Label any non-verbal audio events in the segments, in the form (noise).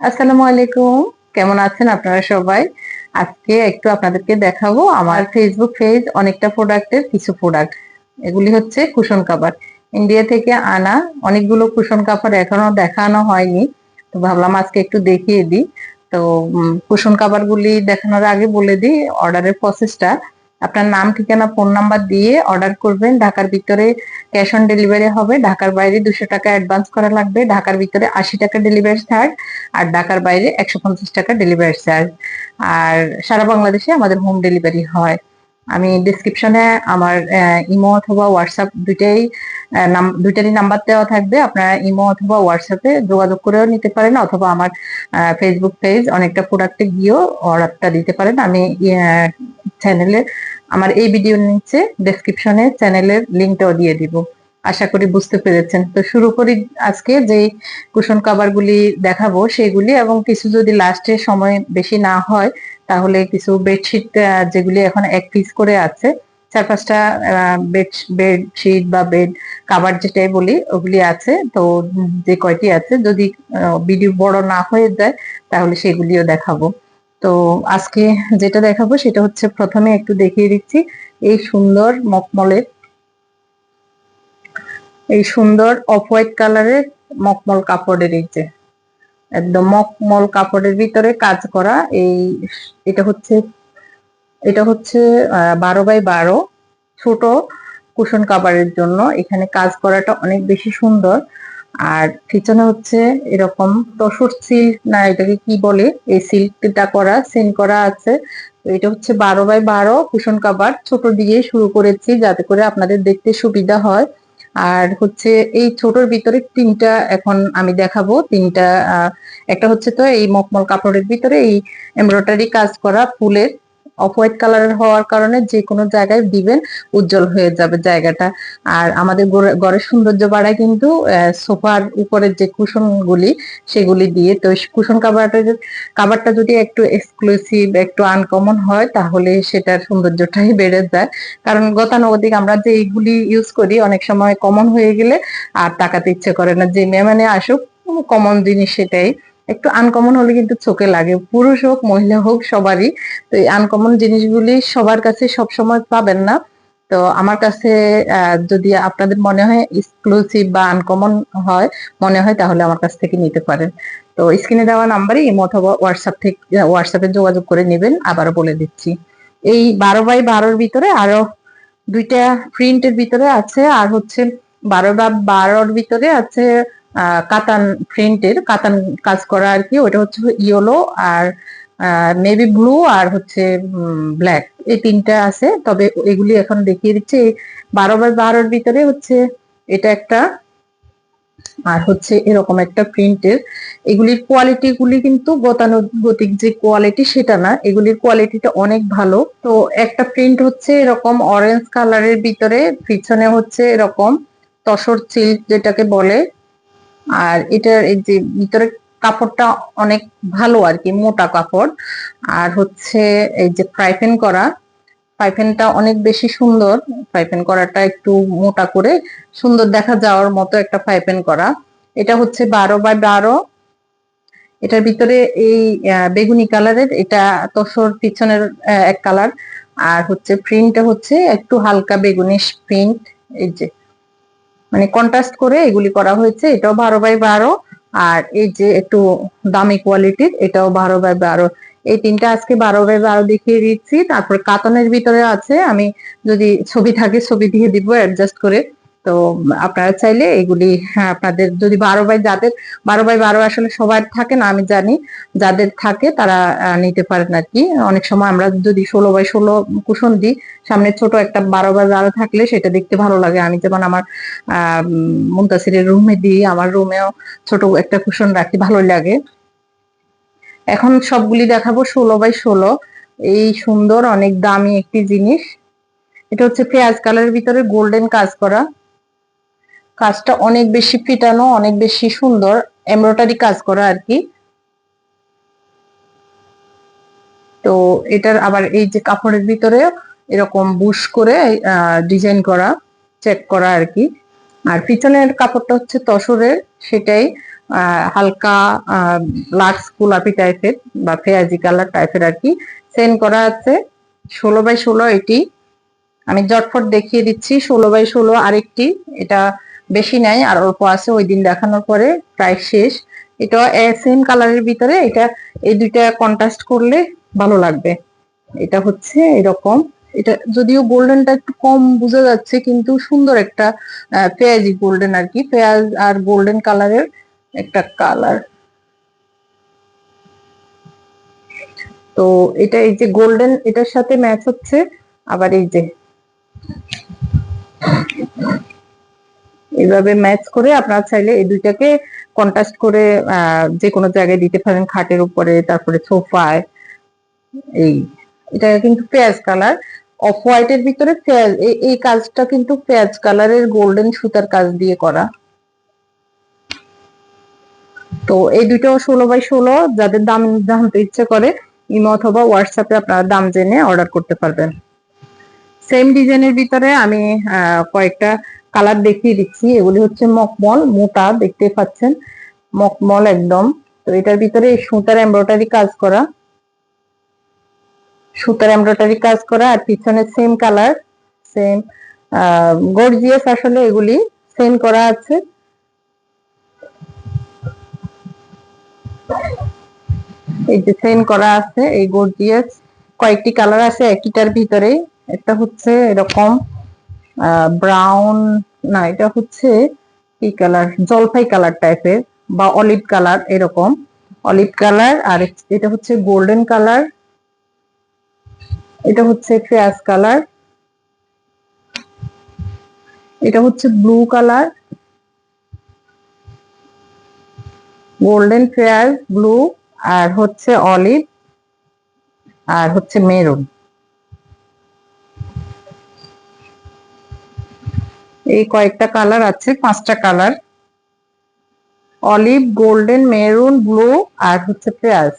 আসসালামু আলাইকুম। কেমন আছেন আপনারা সবাই? আজকে একটু আপনাদেরকে দেখাবো আমার ফেসবুক পেজ অনেকটা প্রোডাক্টের কিছু প্রোডাক্ট এগুলি হচ্ছে কুশন কাভার ইন্ডিয়া থেকে আনা অনেকগুলো কুশন কাভার এখনও দেখানো হয়নি। তো ভাবলাম আজকে একটু দেখিয়ে দিই। তো কুশন কাভার গুলি দেখানোর আগে বলে দিই অর্ডারের প্রসেসটা আপনার নাম, ঠিকানা ফোন নাম্বার দিয়ে অর্ডার করবেন। ঢাকার ভিতরে ক্যাশ অন ডেলিভারি হবে। ঢাকার বাইরে দুশো টাকা অ্যাডভান্স করা লাগবে। ঢাকার ভিতরে আশি টাকা ডেলিভারি চার্জ আর ঢাকার বাইরে একশো পঞ্চাশ টাকা ডেলিভারি চার্জ। আর সারা বাংলাদেশে আমাদের হোম ডেলিভারি হয়। আমি ডিসক্রিপশনে আমার ইমো অথবা হোয়াটসঅ্যাপ দুইটাই দুইটারই নাম্বার দেওয়া থাকবে। আপনারা ইমো অথবা হোয়াটসঅ্যাপে যোগাযোগ করেও নিতে পারেন অথবা আমার ফেসবুক পেজ অনেকটা প্রোডাক্টে গিয়েও অর্ডারটা দিতে পারেন। আমি চ্যানেলে আমার এই ভিডিওর নিচে ডেসক্রিপশনে চ্যানেলের লিঙ্কটাও দিয়ে দিব। আশা করি বুঝতে পেরেছেন। তো শুরু করি আজকে যে কুশন কাভার গুলি দেখাবো সেগুলি এবং কিছু যদি লাস্টে সময় বেশি না হয়, তাহলে কিছু বেডশিট যেগুলি এখন এক পিস করে আছে, চার পাঁচটা বেড বেডশিট বা বেড কাভার যেটাই বলি, ওগুলি আছে। তো যে কয়টি আছে, যদি ভিডিও বড় না হয়ে যায়, তাহলে সেগুলিও দেখাবো। তো আজকে যেটা দেখাবো সেটা হচ্ছে প্রথমে একটু দেখিয়ে দিচ্ছি এই সুন্দর মকমলের এই সুন্দর অফ হোয়াইট কালারের মকমল কাপড়ের এই যে, একদম মকমল কাপড়ের ভিতরে কাজ করা এই এটা হচ্ছে এটা হচ্ছে বারো বাই বারো ছোট কুশন কাবারের জন্য। এখানে কাজ করাটা অনেক বেশি সুন্দর। আর পিছনে হচ্ছে এরকম তসর সিল্ক না এটাকে কি বলে? এই সিল্কটা করা সেন করা আছে। এটা হচ্ছে বারো বাই বারো কুশন কাবার ছোট দিয়ে শুরু করেছি যাতে করে আপনাদের দেখতে সুবিধা হয়। আর হচ্ছে এই ছোটর ভিতরে তিনটা এখন আমি দেখাবো। তিনটা একটা হচ্ছে তো এই মকমল কাপড়ের ভিতরে এই এমব্রয়ডারি কাজ করা ফুলের। অফ হোয়াইট কালারের হওয়ার কারণে যে কোনো জায়গায় দিবেন উজ্জ্বল হয়ে যাবে জায়গাটা। আর আমাদের গড়ের সৌন্দর্য বাড়ায় কিন্তু সোফার উপরের যে কুশন গুলি সেগুলি দিয়ে। তো কুশন কাভারটা কাভারটা যদি একটু এক্সক্লুসিভ একটু আনকমন হয়, তাহলে সেটার সৌন্দর্যটাই (laughs) বেড়ে যায়। কারণ গতানুগতিক আমরা যে এইগুলি ইউজ করি, অনেক সময় কমন হয়ে গেলে আর টাকাতে ইচ্ছে করে না। যে মেহমানে আসুক কমন জিনিস সেটাই। একটু আনকমন হলে কিন্তু চোখে লাগে। পুরুষ হোক, মহিলা হোক, সবারই। তো এই আনকমন জিনিসগুলি সবার কাছে সব সময় পাবেন না। তো আমার কাছে যদি আপনাদের মনে হয় এক্সক্লুসিভ বা আনকমন হয়, মনে হয় তাহলে আমার কাছ থেকে নিতে পারেন। তো স্ক্রিনে দেওয়া নাম্বারে ইমো অথবা হোয়াটসঅ্যাপ থেকে হোয়াটসঅ্যাপে যোগাযোগ করে নেবেন। আবারও বলে দিচ্ছি। এই বারো বাই বারোর ভিতরে আরও দুইটা প্রিন্টের ভিতরে আছে। আর হচ্ছে বারো বা বারোর ভিতরে আছে কাতান প্রিন্টের, কাতান কাজ করা আর কি ওটা হচ্ছে ইয়েলো আর নেভি ব্লু আর হচ্ছে ব্ল্যাক। এই তিনটা আছে, তবে এগুলি এখন দেখিয়ে দিচ্ছে। বারো বাই বারোর ভিতরে হচ্ছে এটা একটা, আর হচ্ছে এরকম একটা প্রিন্টের। এগুলির কোয়ালিটি গুলি কিন্তু গতানুগতিক যে কোয়ালিটি সেটা না, এগুলির কোয়ালিটিটা অনেক ভালো। তো একটা প্রিন্ট হচ্ছে এরকম অরেঞ্জ কালারের ভিতরে, পিছনে হচ্ছে এরকম তসর সিল্ক যেটাকে বলে আর এটার এই যে ভিতরে কাপড়টা অনেক ভালো আর কি, মোটা কাপড়। আর হচ্ছে এই যে ফ্রাইপেন করা, পাইপেনটা অনেক বেশি সুন্দর। পাইপেন করাটা একটু মোটা করে সুন্দর দেখা যাওয়ার মতো একটা পাইপেন করা। এটা হচ্ছে বারো বাই বারো। এটার ভিতরে এই বেগুনি কালারের, এটা তসর পিছনের এক কালার। আর হচ্ছে প্রিন্টটা হচ্ছে একটু হালকা বেগুনি প্রিন্ট। এই যে মানে কন্ট্রাস্ট করে এগুলি করা হয়েছে, এটাও বারো বাই বারো, আর এই যে একটু দামি কোয়ালিটির এটাও বারো বাই বারো। এই তিনটা আজকে বারো বাই বারো দেখিয়ে দিচ্ছি। তারপর কাতনের ভিতরে আছে, আমি যদি ছবি থাকে ছবি দিয়ে দিব অ্যাডজাস্ট করে। তো আপনারা চাইলে এগুলি হ্যাঁ, আপনাদের যদি বারো বাই যাদের বারো বাই বারো আসলে সবার থাকে না আমি জানি যাদের থাকে তারা নিতে পারেন আর কি। অনেক সময় আমরা যদি ষোলো বাই ষোলো কুশন দিই সামনে ছোট একটা বারো বাই বারো থাকলে সেটা দেখতে ভালো লাগে। আমি যেমন আমার আহ মুন্তাসিরের রুমে দিই আমার রুমেও ছোট একটা কুশন রাখি ভালো লাগে। এখন সবগুলি দেখাবো ষোলো বাই ষোলো। এই সুন্দর অনেক দামি একটি জিনিস। এটা হচ্ছে পেঁয়াজ কালারের ভিতরে গোল্ডেন কাজ করা। কাজটা অনেক বেশি ফিটানো, অনেক বেশি সুন্দর, এমব্রয়ডারি কাজ করা আর কি। তো এটার আবার এই যে কাপড়ের ভিতরে এরকম বুশ করে ডিজাইন করা, চেক করা আর কি। আর পিছনের কাপড়টা হচ্ছে তসরের, সেটাই হালকা লাক্স গোলাপি টাইপের বা পেঁয়াজি কালার টাইপের আর কি। সেন্ড করা আছে, ষোলো বাই ষোলো এটি। আমি জটফট দেখিয়ে দিচ্ছি, ষোলো বাই ষোলো আরেকটি। এটা বেশি নাই আর অল্প আছে, ওই দিন দেখানোর পরে প্রায় শেষ। এটা সেম কালারের ভিতরে এটা, এই দুইটা কন্ট্রাস্ট করলে ভালো লাগবে। এটা হচ্ছে এরকম। এটা যদিও গোল্ডেনটা একটু কম বোঝা যাচ্ছে, কিন্তু সুন্দর একটা পেঁয়াজি গোল্ডেন আর কি, পেঁয়াজ আর গোল্ডেন কালারের একটা কালার তো এটা এই যে গোল্ডেন এটার সাথে ম্যাচ হচ্ছে, আবার এই যে। এইভাবে ম্যাচ করে আপনারা চাইলে এই দুইটাকে কন্ট্রাস্ট করে যে কোনো জায়গায় দিতে পারেন খাটের উপরে, তারপরে সোফায়। এই, এটা কিন্তু পেঁয়াজ কালার। অফ হোয়াইটের ভিতরে পেঁয়াজ, এই- কাজটা কিন্তু পেঁয়াজ কালারের গোল্ডেন সুতার কাজ দিয়ে করা। তো এই দুটো ষোলো বাই ষোলো, যাদের দাম জানতে ইচ্ছে করে, ইমো অথবা হোয়াটসঅ্যাপে আপনারা দাম জেনে অর্ডার করতে পারবেন। সেম ডিজাইনের ভিতরে আমি কয়েকটা কালার দেখিয়ে দিচ্ছি, এগুলি হচ্ছে মকমল মোটা দেখতে পাচ্ছেন মকমল একদম। তো এটার ভিতরে সুতার এমব্রয়ডারি কাজ করা। সুতার এমব্রয়ডারি কাজ করা, আর পিছনে সেম কালার সেম গর্জিয়াস আসলে এগুলি সেম করা আছে। এই যে সেম করা আছে, এই গর্জিয়াস কয়েকটি কালার আছে, একইটার ভিতরে। একটা হচ্ছে এরকম ব্রাউন না, এটা হচ্ছে কি কালার জলপাই কালার টাইপের বা অলিভ কালার এরকম। অলিভ কালার আর এটা হচ্ছে গোল্ডেন কালার এটা হচ্ছে পেঁয়াজ কালার এটা হচ্ছে ব্লু কালার গোল্ডেন পেঁয়াজ ব্লু আর হচ্ছে অলিভ আর হচ্ছে মেরুন এই কয়েকটা কালার আছে, পাঁচটা colour olive golden maroon blue আর হচ্ছে পেঁয়াজ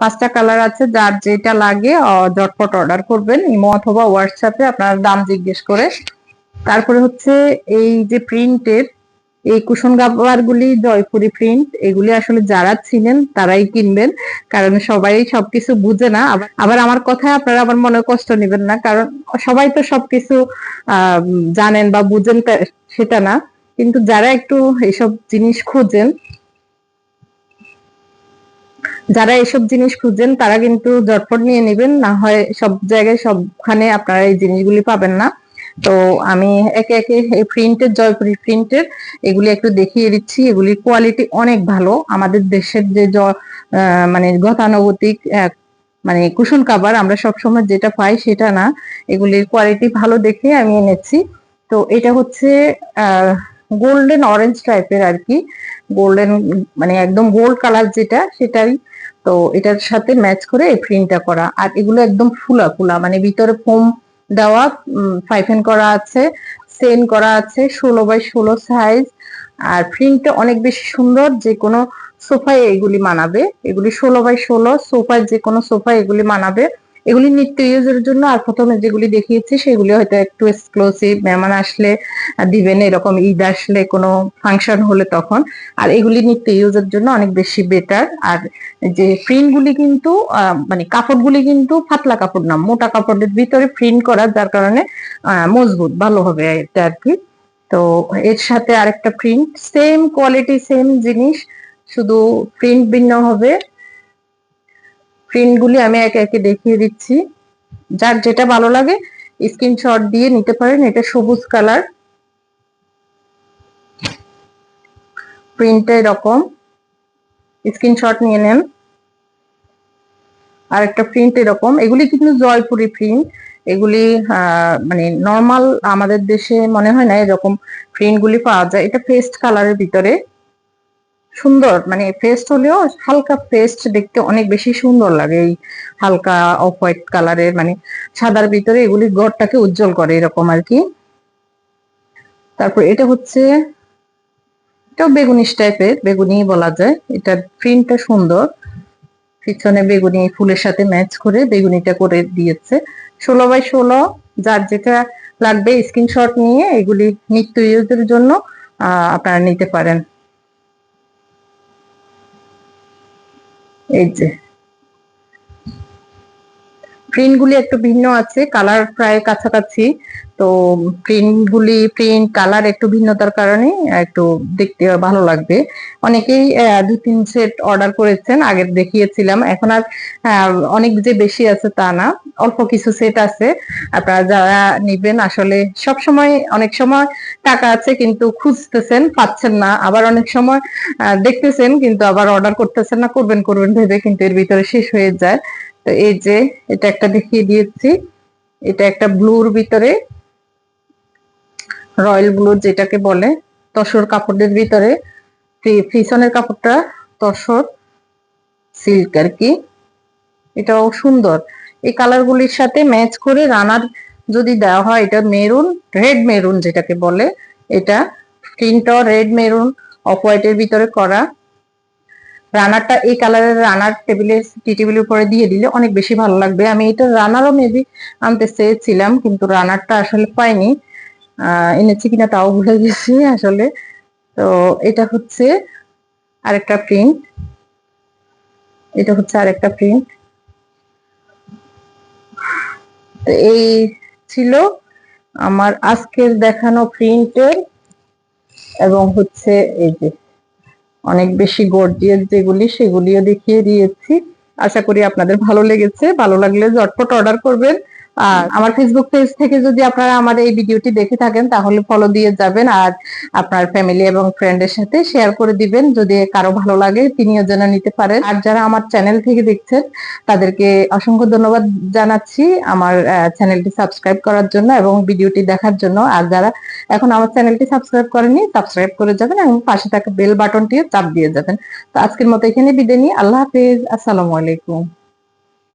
পাঁচটা কালার আছে, যার যেটা লাগে জটপট অর্ডার করবেন। ইমো অথবা হোয়াটসঅ্যাপে আপনার দাম জিজ্ঞেস করে। তারপরে হচ্ছে এই যে প্রিন্টের এই কুশন কাভার গুলি জয়পুরি প্রিন্ট এগুলি আসলে যারা ছিলেন তারাই কিনবেন, কারণ সবাই সবকিছু বুঝে না। আবার আমার কথায় আপনারা আবার মনে কষ্ট নেবেন না, কারণ সবাই তো সবকিছু জানেন বা বুঝেন সেটা না। কিন্তু যারা একটু এসব জিনিস খুঁজেন, যারা এসব জিনিস খুঁজেন তারা কিন্তু ঝটপট নিয়ে নেবেন, না হয় সব জায়গায় সবখানে আপনারা এই জিনিসগুলি পাবেন না। তো আমি একে একে এই প্রিন্টের জয়পুরি প্রিন্টের এগুলি একটু দেখিয়ে দিচ্ছি। এগুলির কোয়ালিটি অনেক ভালো। আমাদের দেশের যে জ- মানে গতানুগতিক মানে কুশন কাভার আমরা সবসময় যেটা পাই সেটা না। এগুলির কোয়ালিটি ভালো দেখে আমি এনেছি। তো এটা হচ্ছে গোল্ডেন অরেঞ্জ টাইপের আর কি গোল্ডেন মানে একদম গোল্ড কালার যেটা, সেটাই। তো এটার সাথে ম্যাচ করে এই প্রিন্টটা করা। আর এগুলো একদম ফুলা ফুলা মানে ভিতরে ফোম দেওয়া ফাইফেন করা আছে, সেন করা আছে, ষোলো বাই ষোলো সাইজ আর প্রিন্টটা অনেক বেশি সুন্দর, যে কোনো সোফায় এগুলি মানাবে। এগুলি ষোলো বাই ষোলো, সোফায় যে কোনো সোফায় এগুলি মানাবে। এগুলি নিত্য ইউজের জন্য আর প্রথমে যেগুলি দেখিয়েছি, সেগুলি হয়তো একটু এক্সক্লুসিভ মেহমান আসলে দিবেন, এরকম ঈদ আসলে কোনো ফাংশন হলে তখন। আর এগুলি নিত্য ইউজের জন্য অনেক বেশি বেটার আর যে প্রিন্ট গুলি কিন্তু মানে কাপড়গুলি কিন্তু পাতলা কাপড় না, মোটা কাপড়ের ভিতরে প্রিন্ট করা, যার কারণে মজবুত, ভালো হবে এটা আর কি। তো এর সাথে আরেকটা প্রিন্ট সেম কোয়ালিটি সেম জিনিস, শুধু প্রিন্ট ভিন্ন হবে। প্রিন্ট গুলি আমি একে একে দেখিয়ে দিচ্ছি। যার যেটা ভালো লাগে স্ক্রিনশট দিয়ে নিতে পারেন। এটা সবুজ কালার প্রিন্টটা এরকম। স্ক্রিনশট নিয়ে নেন। আর একটা প্রিন্ট এরকম। এগুলি কিন্তু জয়পুরি প্রিন্ট এগুলি মানে নর্মাল আমাদের দেশে মনে হয় না এরকম প্রিন্টগুলি পাওয়া যায়। এটা পেস্ট কালারের ভিতরে। সুন্দর মানে পেস্ট হলেও হালকা পেস্ট দেখতে অনেক বেশি সুন্দর লাগে। এই হালকা অফ হোয়াইট কালারের মানে সাদার ভিতরে এগুলি গড়টাকে উজ্জ্বল করে এরকম আর কি। তারপর এটা হচ্ছে, এটাও বেগুনিশ টাইপের বেগুনি বলা যায়। এটার প্রিন্টটা সুন্দর। পিছনে বেগুনি ফুলের সাথে ম্যাচ করে বেগুনিটা করে দিয়েছে। ষোলো বাই ষোলো, যার যেটা লাগবে স্ক্রিনশট নিয়ে এগুলি নিত্য ইউজের জন্য আপনারা নিতে পারেন। এই যে। প্রিন্ট গুলি একটু ভিন্ন আছে কালার প্রায় কাছাকাছি। তো প্রিন্ট গুলি প্রিন্ট কালার একটু ভিন্নতার কারণে একটু দেখতে ভালো লাগবে। অনেকেই দু তিন সেট অর্ডার করেছেন আগে দেখিয়েছিলাম। এখন আর অনেক যে বেশি আছে তা না, অল্প কিছু সেট আছে। আপনারা যারা নিবেন, আসলে সব সময় অনেক সময় টাকা আছে কিন্তু খুঁজতেছেন, পাচ্ছেন না। আবার অনেক সময় দেখতেছেন কিন্তু আবার অর্ডার করতেছেন না, করবেন করবেন ভেবে কিন্তু এর ভিতরে শেষ হয়ে যায়। তো এই যে, এটা একটা দেখিয়ে দিয়েছি। এটা একটা ব্লুর ভিতরে। রয়্যাল ব্লু যেটাকে বলে তসর কাপড়ের ভিতরে ফিসনের কাপড়টা তসর, সিল্ক আর কি। এটাও সুন্দর। এই কালারগুলির সাথে ম্যাচ করে রানার যদি দেওয়া হয়, এটা মেরুন, রেড মেরুন যেটাকে বলে, এটা প্রিন্টটা রেড মেরুন, অফ হোয়াইটের ভিতরে করা। রানারটা এই কালারের রানার টেবিলের টি টেবিলের উপরে দিয়ে দিলে অনেক বেশি ভালো লাগবে। আমি এটা রানারও মেবি আনতে চেয়েছিলাম, কিন্তু রানারটা আসলে পাইনি। এনেছি কিনা তাও ভুলে গেছি আসলে। তো এটা হচ্ছে আরেকটা প্রিন্ট এটা হচ্ছে আরেকটা প্রিন্ট তো এই ছিল আমার আজকের দেখানো প্রিন্টের এবং হচ্ছে এই যে অনেক বেশি গর্জিয়াস যেগুলি, সেগুলিও দেখিয়ে দিয়েছি। আশা করি আপনাদের ভালো লেগেছে। ভালো লাগলে ঝটপট অর্ডার করবেন। আর আমার ফেসবুক পেজ থেকে যদি আপনারা আমার এই ভিডিওটি দেখে থাকেন তাহলে ফলো দিয়ে যাবেন আর আপনার ফ্যামিলি এবং ফ্রেন্ডের সাথে শেয়ার করে দিবেন। যদি কারও ভালো লাগে তিনিও যেন নিতে পারেন। আর যারা আমার চ্যানেল থেকে দেখছেন তাদেরকে অসংখ্য ধন্যবাদ জানাচ্ছি আমার চ্যানেলটি সাবস্ক্রাইব করার জন্য এবং ভিডিওটি দেখার জন্য। আর যারা এখন আমার চ্যানেলটি সাবস্ক্রাইব করেনি সাবস্ক্রাইব করে যাবেন এবং পাশে থাকা বেল বাটনটিও চাপ দিয়ে যাবেন। তো আজকের মতো এখানে বিদায় নিই। আল্লাহ হাফিজ। আসসালামু আলাইকুম।